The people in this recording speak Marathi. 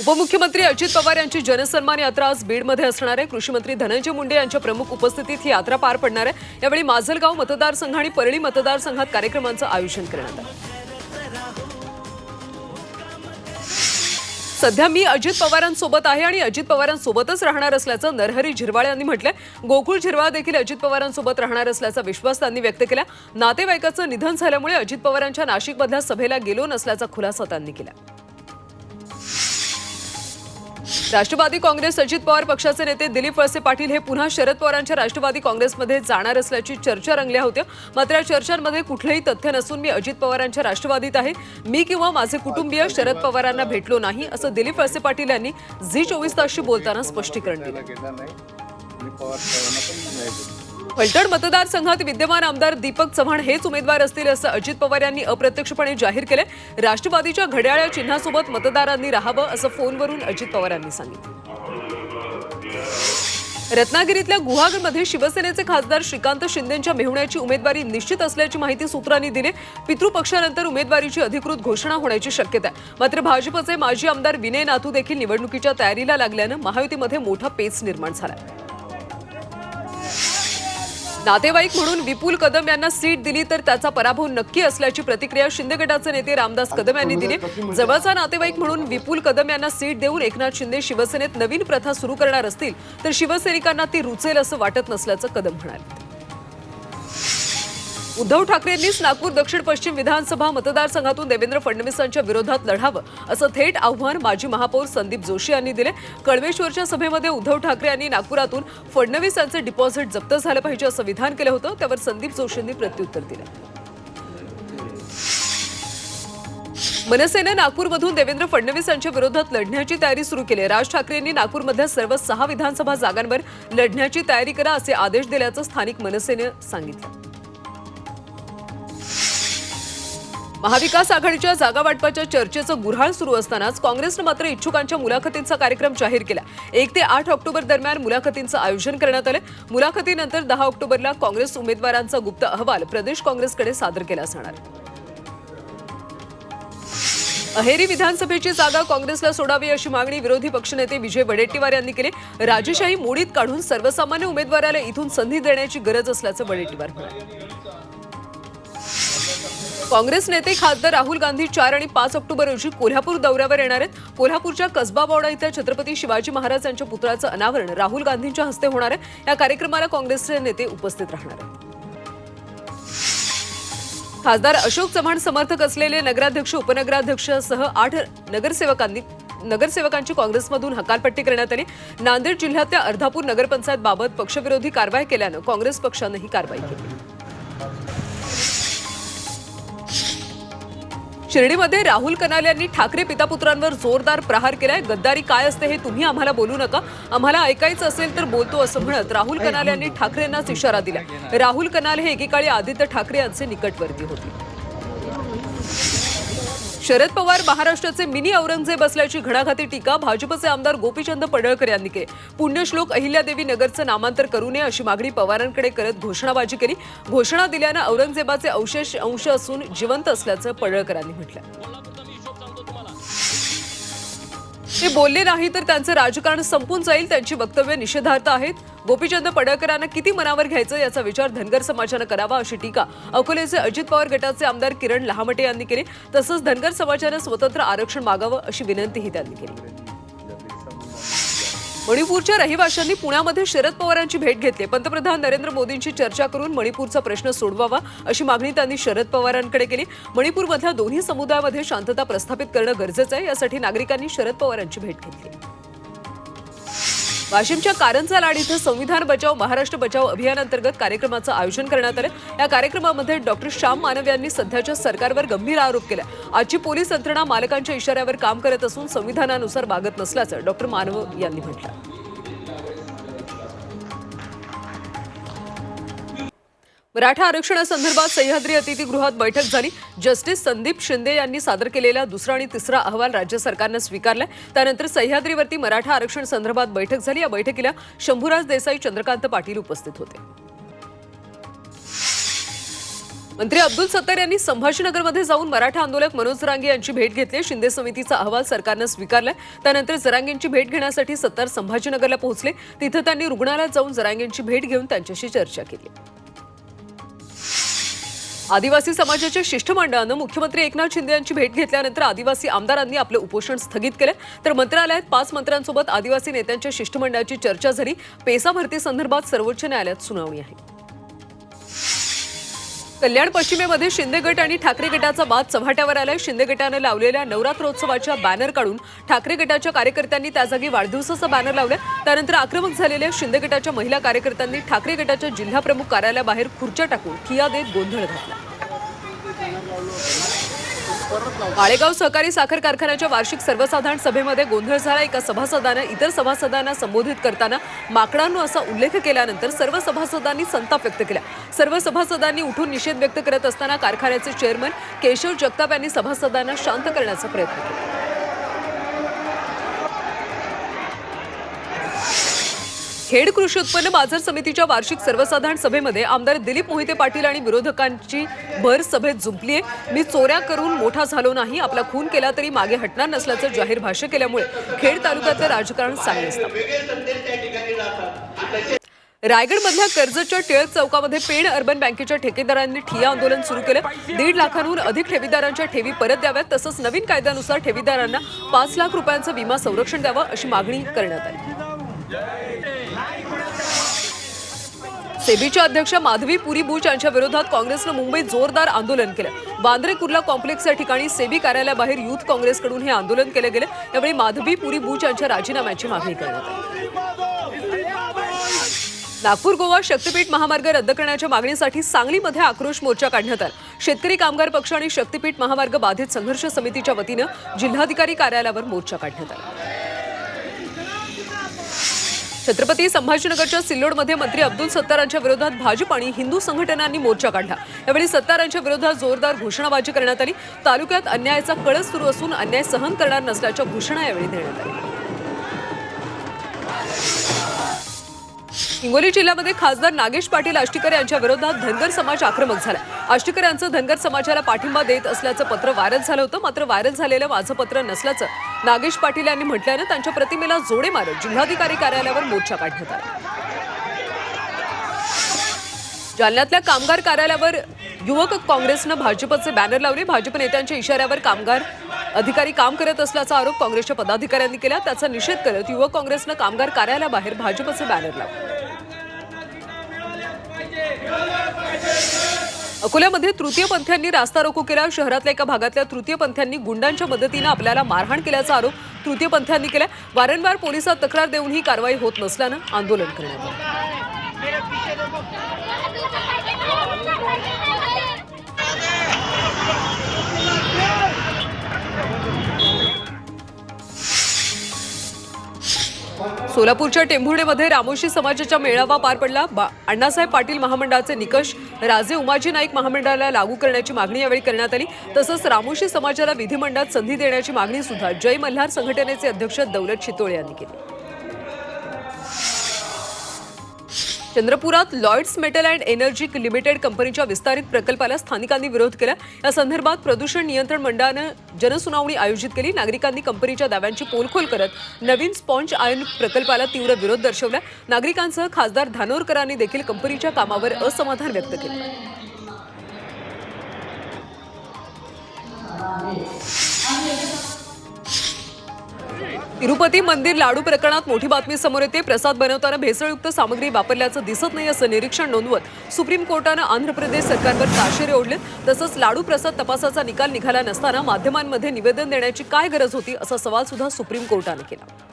उपमुख्यमंत्री अजित पवार यांची जनसन्मान यात्रा आज बीडमध्ये असणार आहे. कृषी मंत्री धनंजय मुंडे यांच्या प्रमुख उपस्थितीत ही यात्रा पार पडणार आहे. यावेळी माजलगाव मतदारसंघ आणि परळी मतदारसंघात कार्यक्रमांचं आयोजन करण्यात आलं. सध्या मी अजित पवारांसोबत आहे आणि अजित पवारांसोबतच राहणार असल्याचं नरहरी झिरवाळ यांनी म्हटलंय. गोकुळ झिरवाळ देखील अजित पवारांसोबत राहणार असल्याचा विश्वास त्यांनी व्यक्त केला नातेवाईकाचं निधन झाल्यामुळे अजित पवारांच्या नाशिकमधल्या सभेला गेलो नसल्याचा खुलासा त्यांनी केला राष्ट्रवादी काँग्रेस अजित पवार पक्षाचे नेते दिलीप वळसे पाटील हे पुन्हा शरद पवारांच्या राष्ट्रवादी काँग्रेसमध्ये जाणार असल्याची चर्चा रंगल्या होत्या. मात्र या चर्चांमध्ये कुठलंही तथ्य नसून मी अजित पवारांच्या राष्ट्रवादीत आहे. मी किंवा माझे कुटुंबीय शरद पवारांना भेटलो नाही असं दिलीप वळसे पाटील यांनी झी चोवीस तासशी बोलताना स्पष्टीकरण दिलं. गेला फलटण मतदारसंघात विद्यमान आमदार दीपक चव्हाण हेच उमेदवार असतील असं अजित पवार यांनी अप्रत्यक्षपणे जाहीर केले राष्ट्रवादीच्या घड्याळ्या चिन्हासोबत मतदारांनी राहावं असं फोनवरून अजित पवारांनी सांगितलं. रत्नागिरीतल्या गुहागरमध्ये शिवसेनेचे खासदार श्रीकांत शिंदेच्या मेहुण्याची उमेदवारी निश्चित असल्याची माहिती सूत्रांनी दिली. पितृपक्षानंतर उमेदवारीची अधिकृत घोषणा होण्याची शक्यता आहे. मात्र भाजपचे माजी आमदार विनय नाथू देखील निवडणुकीच्या तयारीला लागल्यानं महायुतीमध्ये मोठा पेच निर्माण झाला नातेवाईक म्हणून विपुल कदम यांना सीट दिली तर त्याचा पराभव नक्की असल्याची प्रतिक्रिया शिंदे गटाचे नेते रामदास कदम यांनी दिली. जवळचा नातेवाईक म्हणून विपुल कदम यांना सीट देऊन एकनाथ शिंदे शिवसेनेत नवीन प्रथा सुरू करणार असतील तर शिवसैनिकांना ती रुचेल असं वाटत नसल्याचं कदम म्हणाले. उद्धव ठाकरेंनीच नागपूर दक्षिण पश्चिम विधानसभा मतदारसंघातून देवेंद्र फडणवीसांच्या विरोधात लढावं असं थेट आव्हान माजी महापौर संदीप जोशी यांनी दिले. कळमेश्वरच्या सभेमध्ये उद्धव ठाकरे यांनी नागपुरातून फडणवीस यांचे डिपॉझिट जप्त झालं पाहिजे असं विधान केलं होतं त्यावर संदीप जोशींनी प्रत्युत्तर दिलं. मनसेनं नागपूरमधून देवेंद्र फडणवीस यांच्या विरोधात लढण्याची तयारी सुरू केली आहे. राज ठाकरेंनी नागपूरमधल्या सर्व सहा विधानसभा जागांवर लढण्याची तयारी करा असे आदेश दिल्याचं स्थानिक मनसेनं सांगितलं. महाविकास आघाडीच्या जागा वाटपाच्या चर्चेचं गुऱ्हाळ सुरू असतानाच काँग्रेसनं मात्र इच्छुकांच्या मुलाखतींचा कार्यक्रम जाहीर केला. एक ते आठ ऑक्टोबर दरम्यान मुलाखतींचं आयोजन करण्यात आलं. मुलाखतीनंतर दहा ऑक्टोबरला काँग्रेस उमेदवारांचा गुप्त अहवाल प्रदेश काँग्रेसकडे सादर केला जाणार. अहेरी विधानसभेची जागा काँग्रेसला सोडावी अशी मागणी विरोधी पक्षनेते विजय वडेट्टीवार यांनी केली. राजेशाही मोडीत काढून सर्वसामान्य उमेदवाराला इथून संधी देण्याची गरज असल्याचं वडेट्टीवार म्हणाले. काँग्रेस नेते खासदार राहुल गांधी चार आणि पाच ऑक्टोबर रोजी कोल्हापूर दौऱ्यावर येणार आहेत. कोल्हापूरच्या कसबा बावडा इथं छत्रपती शिवाजी महाराज यांच्या पुतळ्याचं अनावरण राहुल गांधींच्या हस्ते होणार आहे. या कार्यक्रमाला काँग्रेसचे नेते उपस्थित राहणार आहेत. खासदार अशोक चव्हाण समर्थक असलेले नगराध्यक्ष उपनगराध्यक्षसह आठ नगरसेवकांनी नगरसेवकांची काँग्रेसमधून हकालपट्टी करण्यात आली. नांदेड जिल्ह्यातल्या अर्धापूर नगरपंचायत बाबत पक्षविरोधी कारवाई केल्यानं काँग्रेस पक्षानं ही कारवाई केली. शिर्डीमध्ये राहुल कनाल यांनी ठाकरे पितापुत्रांवर जोरदार प्रहार केलाय. गद्दारी काय असते हे तुम्ही आम्हाला बोलू नका. आम्हाला ऐकायचं असेल तर बोलतो असं म्हणत राहुल कनाल यांनी ठाकरेंनाच इशारा दिला. राहुल कनाल हे एकेकाळी आदित्य ठाकरे यांचे निकटवर्ती होते. शरद पवार महाराष्ट्राचे मिनी औरंगजेब असल्याची घणाघाती टीका भाजपचे आमदार गोपीचंद पडळकर यांनी केली. पुण्यश्लोक अहिल्यादेवी नगरचं नामांतर करू नये अशी मागणी पवारांकडे करत घोषणाबाजी केली. घोषणा दिल्यानं औरंगजेबाचे अवशेष अंश असून जिवंत असल्याचं पडळकरांनी म्हटलं ते बोलले नाही तर त्यांचं राजकारण संपून जाईल त्यांची वक्तव्य निषेधार्थ आहेत. गोपीचंद पडळकरांना किती मनावर घ्यायचं याचा विचार धनगर समाजानं करावा अशी टीका अकोलेचे अजित पवार गटाचे आमदार किरण लहामटे यांनी केली. तसंच धनगर समाजानं स्वतंत्र आरक्षण मागावं अशी विनंतीही त्यांनी केली. मणिपूरच्या रहिवाशांनी पुण्यामध्ये शरद पवारांची भेट घेतली. पंतप्रधान नरेंद्र मोदींची चर्चा करून मणिपूरचा प्रश्न सोडवावा अशी मागणी त्यांनी शरद पवारांकडे केली. मणिपूरमधल्या दोन्ही समुदायामध्ये शांतता प्रस्थापित करणं गरजेचं आहे यासाठी नागरिकांनी शरद पवारांची भेट घेतली. वाशिमच्या कारंजा लाड इथं संविधान बचाव महाराष्ट्र बचाव अभियानांतर्गत कार्यक्रमाचं आयोजन करण्यात आलं. या कार्यक्रमामध्ये डॉक्टर श्याम मानव यांनी सध्याच्या सरकारवर गंभीर आरोप केला. आजची पोलीस यंत्रणा मालकांच्या इशाऱ्यावर काम करत असून संविधानानुसार वागत नसल्याचं डॉक्टर मानव यांनी म्हटलं. मराठा आरक्षणासंदर्भात सह्याद्री अतिथीगृहात बैठक झाली. जस्टिस संदीप शिंदे यांनी सादर केलेला दुसरा आणि तिसरा अहवाल राज्य सरकारनं स्वीकारलाय. त्यानंतर सह्याद्रीवरती मराठा आरक्षण संदर्भात बैठक झाली. या बैठकीला शंभूराज देसाई चंद्रकांत पाटील उपस्थित होते. मंत्री अब्दुल सत्तार यांनी संभाजीनगरमध्ये जाऊन मराठा आंदोलक मनोज जरांगे यांची भेट घेतली. शिंदे समितीचा अहवाल सरकारनं स्वीकारलाय. त्यानंतर जरांगेंची भेट घेण्यासाठी सत्तार संभाजीनगरला पोहोचले. तिथं त्यांनी रुग्णालयात जाऊन जरांगेंची भेट घेऊन त्यांच्याशी चर्चा केली. आदिवासी समाजाच्या शिष्टमंडळानं मुख्यमंत्री एकनाथ शिंदे यांची भेट घेतल्यानंतर आदिवासी आमदारांनी आपलं उपोषण स्थगित केलं. तर मंत्रालयात पाच मंत्र्यांसोबत आदिवासी नेत्यांच्या शिष्टमंडळाची चर्चा झाली. पेसा भरती संदर्भात सर्वोच्च न्यायालयात सुनावणी आहे. कल्याण पश्चिमेमध्ये शिंदे गट आणि ठाकरे गटाचा वाद चव्हाट्यावर आलाय. शिंदे गटानं लावलेल्या नवरात्रोत्सवाच्या बॅनर काढून ठाकरे गटाच्या कार्यकर्त्यांनी त्या जागी वाढदिवसाचा बॅनर लावलं त्यानंतर आक्रमक झालेल्या शिंदे गटाच्या महिला कार्यकर्त्यांनी ठाकरे गटाच्या जिल्हाप्रमुख कार्यालयाबाहेर खुर्च्या टाकून ठिया देत गोंधळ घातला. माळेगाव सहकारी साखर कारखान्याच्या वार्षिक सर्वसाधारण सभेमध्ये गोंधळ झाला. एका सभासदानं इतर सभासदांना संबोधित करताना माकडांनो असा उल्लेख केल्यानंतर सर्व सभासदांनी संताप व्यक्त केला. सर्व सभासदांनी उठून निषेध व्यक्त करत असताना कारखान्याचे चेअरमन केशव जगताप यांनी सभासदांना शांत करण्याचा प्रयत्न केला. खेड कृषी उत्पन्न बाजार समितीच्या वार्षिक सर्वसाधारण सभेमध्ये आमदार दिलीप मोहिते पाटील आणि विरोधकांची भर सभेत जुंपलीये. मी चोऱ्या करून मोठा झालो नाही आपला खून केला तरी मागे हटणार नसल्याचं जाहीर भाष्य केल्यामुळे खेड तालुक्याचं राजकारण चांगले रायगडमधल्या कर्जतच्या टिळक चौकामध्ये पेण अर्बन बँकेच्या ठेकेदारांनी ठिया आंदोलन सुरू केलं. दीड लाखांहून अधिक ठेवीदारांच्या ठेवी परत द्याव्यात तसंच नवीन कायद्यानुसार ठेवीदारांना पाच लाख रुपयांचं विमा संरक्षण द्यावं अशी मागणी करण्यात आली. सेबीच्या अध्यक्ष माधवी पुरी बुच यांच्या विरोधात काँग्रेसनं मुंबईत जोरदार आंदोलन केलं. वांद्रे कुर्ला कॉम्प्लेक्स या ठिकाणी सेबी कार्यालयाबाहेर युथ काँग्रेसकडून हे आंदोलन केलं गेलं. यावेळी माधवी पुरी बुच यांच्या राजीनाम्याची मागणी करण्यात आली. नागपूर गोवा शक्तीपीठ महामार्ग रद्द करण्याच्या मागणीसाठी सांगलीमध्ये आक्रोश मोर्चा काढण्यात आला. शेतकरी कामगार पक्ष आणि शक्तीपीठ महामार्ग बाधित संघर्ष समितीच्या वतीनं जिल्हाधिकारी कार्यालयावर मोर्चा काढण्यात आला. छत्रपती संभाजीनगरच्या सिल्लोडमध्ये मंत्री अब्दुल सत्तारांच्या विरोधात भाजप आणि हिंदू संघटनांनी मोर्चा काढला. यावेळी सत्तारांच्या विरोधात जोरदार घोषणाबाजी करण्यात आली. तालुक्यात अन्यायाचा कळस सुरू असून अन्याय सहन करणार नसल्याच्या घोषणा यावेळी देण्यात आल्या. हिंगोली जिल्ह्यामध्ये खासदार नागेश पाटील आष्टीकर यांच्या विरोधात धनगर समाज आक्रमक झाला आष्टीकर यांचं धनगर समाजाला पाठिंबा देत असल्याचं पत्र व्हायरल झालं होतं. मात्र व्हायरल झालेलं माझं पत्र नसल्याचं नागेश पाटील यांनी म्हटल्यानं त्यांच्या प्रतिमेला जोडे मारत जिल्हाधिकारी कार्यालयावर मोर्चा काढण्यात आला. जालन्यातल्या कामगार कार्यालयावर युवक काँग्रेसनं भाजपचे बॅनर लावले. भाजप नेत्यांच्या इशाऱ्यावर कामगार अधिकारी काम करत असल्याचा आरोप काँग्रेसच्या पदाधिकाऱ्यांनी केला. त्याचा निषेध करत युवक काँग्रेसनं कामगार कार्यालयाबाहेर भाजपचे बॅनर लावले. अकोल्यामध्ये तृतीयपंथीयांनी रास्ता रोको केला. शहरातल्या एका भागातल्या तृतीयपंथ्यांनी गुंडांच्या मदतीनं आपल्याला मारहाण केल्याचा आरोप तृतीयपंथ्यांनी केला वारंवार पोलिसात तक्रार देऊन ही कारवाई होत नसल्यानं आंदोलन करण्यात आलं. सोलापूरच्या टेंभुर्णेमध्ये रामोशी समाजाच्या मेळावा पार पडला. बा- अण्णासाहेब पाटील महामंडळाचे निकष राजे उमाजी नाईक महामंडळाला लागू करण्याची मागणी यावेळी करण्यात आली. तसंच रामोशी समाजाला विधिमंडळात संधी देण्याची मागणी सुद्धा जय मल्हार संघटनेचे अध्यक्ष दौलत शितोळे यांनी केली. चंद्रपुरात Lloyds metal and energy limited कंपनीच्या विस्तारित प्रकल्पाला स्थानिकांनी विरोध केला. या संदर्भात प्रदूषण नियंत्रण मंडळानं जनसुनावणी आयोजित केली. नागरिकांनी कंपनीच्या दाव्यांची पोलखोल करत नवीन स्पॉन्ज आयन प्रकल्पाला तीव्र विरोध दर्शवला. नागरिकांसह खासदार धानोरकरांनी देखील कंपनीच्या कामावर असमाधान व्यक्त केलं. तिरुपती मंदिर लाडू प्रकरणात मोठी बातमी समोर येते. प्रसाद बनवताना भेसळयुक्त सामग्री वापरल्याचं दिसत नाही असं निरीक्षण नोंदवत सुप्रीम कोर्टानं आंध्र प्रदेश सरकारवर ताशेरे ओढले तसंच लाडू प्रसाद तपासाचा निकाल निघाला नसताना माध्यमांमध्ये निवेदन देण्याची काय गरज होती असा सवाल सुद्धा सुप्रीम कोर्टानं केला.